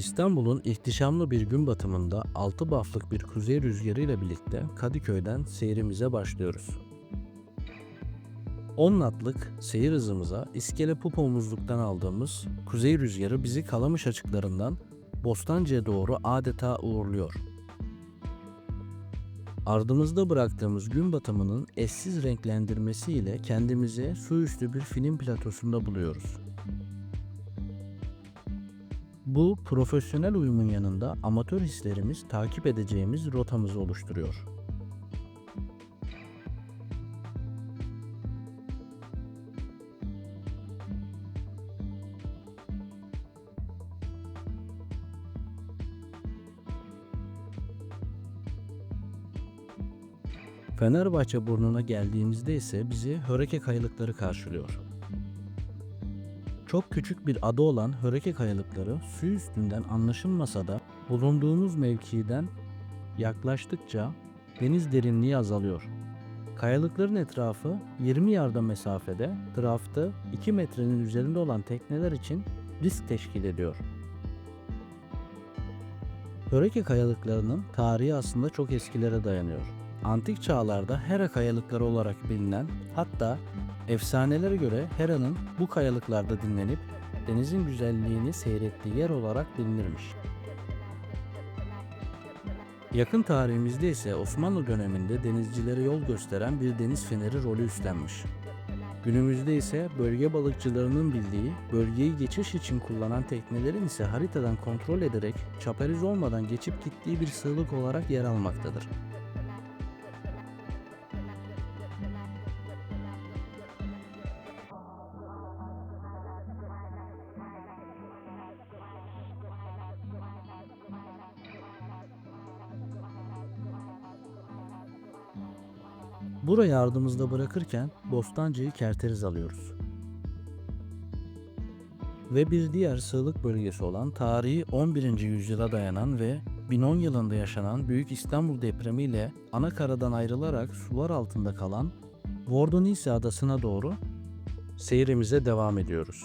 İstanbul'un ihtişamlı bir gün batımında 6 baflık bir kuzey rüzgarı ile birlikte Kadıköy'den seyrimize başlıyoruz. 10 natlık seyir hızımıza iskele pupomuzluktan aldığımız kuzey rüzgarı bizi Kalamış açıklarından Bostancı'ya doğru adeta uğurluyor. Ardımızda bıraktığımız gün batımının eşsiz renklendirmesiyle kendimizi su üstü bir film platosunda buluyoruz. Bu profesyonel uyumun yanında amatör hislerimiz takip edeceğimiz rotamızı oluşturuyor. Fenerbahçe burnuna geldiğimizde ise bizi Höreke kayalıkları karşılıyor. Çok küçük bir ada olan Höreke kayalıkları su üstünden anlaşılmasa da bulunduğumuz mevkiden yaklaştıkça deniz derinliği azalıyor. Kayalıkların etrafı 20 yarda mesafede, draftı 2 metrenin üzerinde olan tekneler için risk teşkil ediyor. Höreke kayalıklarının tarihi aslında çok eskilere dayanıyor. Antik çağlarda Hera kayalıkları olarak bilinen, hatta efsanelere göre Hera'nın bu kayalıklarda dinlenip denizin güzelliğini seyrettiği yer olarak bilinirmiş. Yakın tarihimizde ise Osmanlı döneminde denizcilere yol gösteren bir deniz feneri rolü üstlenmiş. Günümüzde ise bölge balıkçılarının bildiği, bölgeyi geçiş için kullanan teknelerin ise haritadan kontrol ederek çapariz olmadan geçip gittiği bir sığlık olarak yer almaktadır. Burayı ardımızda bırakırken Bostancı'yı kerteriz alıyoruz. Ve bir diğer sığlık bölgesi olan tarihi 11. yüzyıla dayanan ve 1010 yılında yaşanan Büyük İstanbul depremiyle ana karadan ayrılarak sular altında kalan Vordonisi adasına doğru seyrimize devam ediyoruz.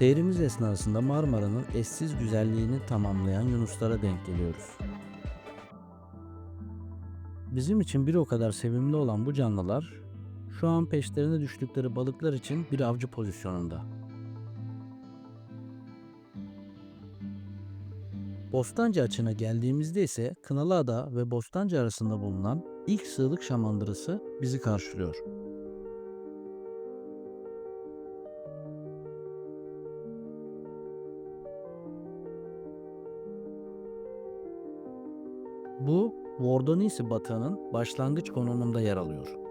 Seyrimiz esnasında Marmara'nın eşsiz güzelliğini tamamlayan yunuslara denk geliyoruz. Bizim için bir o kadar sevimli olan bu canlılar şu an peşlerine düştükleri balıklar için bir avcı pozisyonunda. Bostancı açına geldiğimizde ise Kınalıada ve Bostancı arasında bulunan ilk sığlık şamandırası bizi karşılıyor. Bu Vordonisi batağının başlangıç konumunda yer alıyor.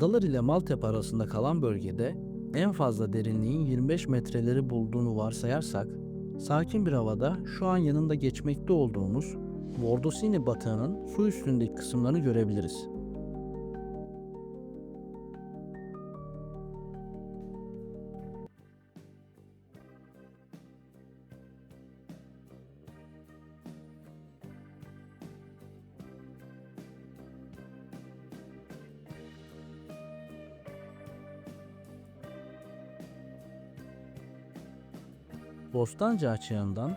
Adalar ile Maltepe arasında kalan bölgede en fazla derinliğin 25 metreleri bulduğunu varsayarsak, sakin bir havada şu an yanında geçmekte olduğumuz Vordosini batığının su üstündeki kısımlarını görebiliriz. Bostancı açığından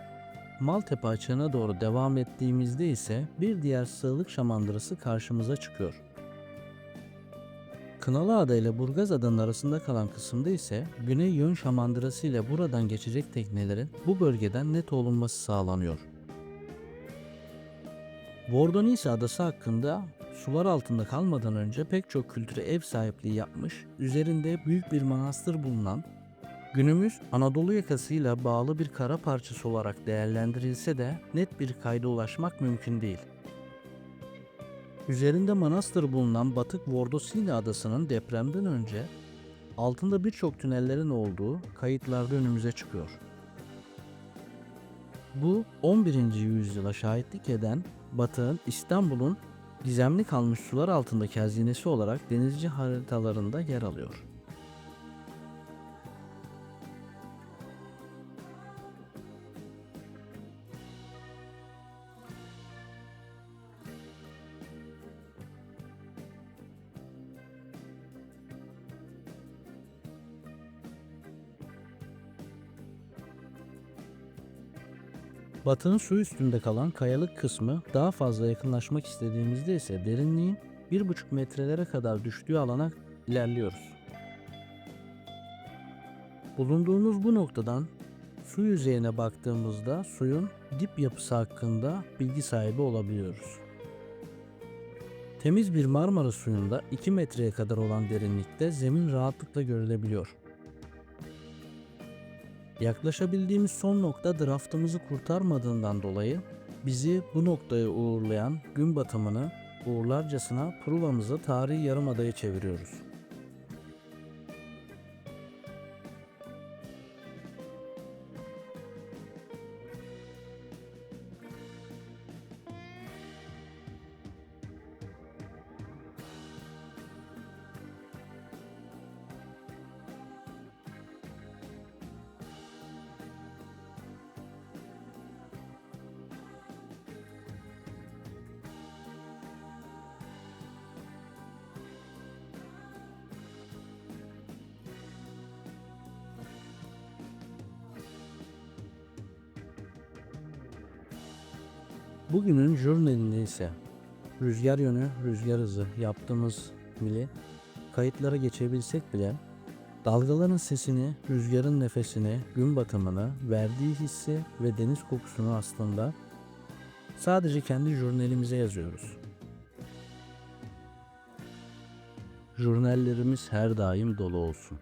Maltepe açığına doğru devam ettiğimizde ise bir diğer sığlık şamandırası karşımıza çıkıyor. Kınalıada ile Burgazada'nın arasında kalan kısımda ise güney yön şamandırası ile buradan geçecek teknelerin bu bölgeden net olunması sağlanıyor. Bordonisi adası hakkında sular altında kalmadan önce pek çok kültüre ev sahipliği yapmış, üzerinde büyük bir manastır bulunan Günümüz Anadolu yakasıyla bağlı bir kara parçası olarak değerlendirilse de net bir kayda ulaşmak mümkün değil. Üzerinde manastır bulunan Batık Vordosini adasının depremden önce altında birçok tünellerin olduğu kayıtlarda önümüze çıkıyor. Bu 11. yüzyıla şahitlik eden Batık'ın İstanbul'un gizemli kalmış sular altındaki hazinesi olarak denizci haritalarında yer alıyor. Batının su üstünde kalan kayalık kısmı daha fazla yakınlaşmak istediğimizde ise derinliğin 1,5 metrelere kadar düştüğü alana ilerliyoruz. Bulunduğumuz bu noktadan su yüzeyine baktığımızda suyun dip yapısı hakkında bilgi sahibi olabiliyoruz. Temiz bir Marmara suyunda 2 metreye kadar olan derinlikte zemin rahatlıkla görülebiliyor. Yaklaşabildiğimiz son nokta draftımızı kurtarmadığından dolayı bizi bu noktaya uğurlayan gün batımını uğurlarcasına provamızı tarihi yarımadaya çeviriyoruz. Bugünün jurnalinde ise rüzgar yönü, rüzgar hızı yaptığımız mili kayıtlara geçebilsek bile dalgaların sesini, rüzgarın nefesini, gün batımını, verdiği hissi ve deniz kokusunu aslında sadece kendi jurnalimize yazıyoruz. Jurnallerimiz her daim dolu olsun.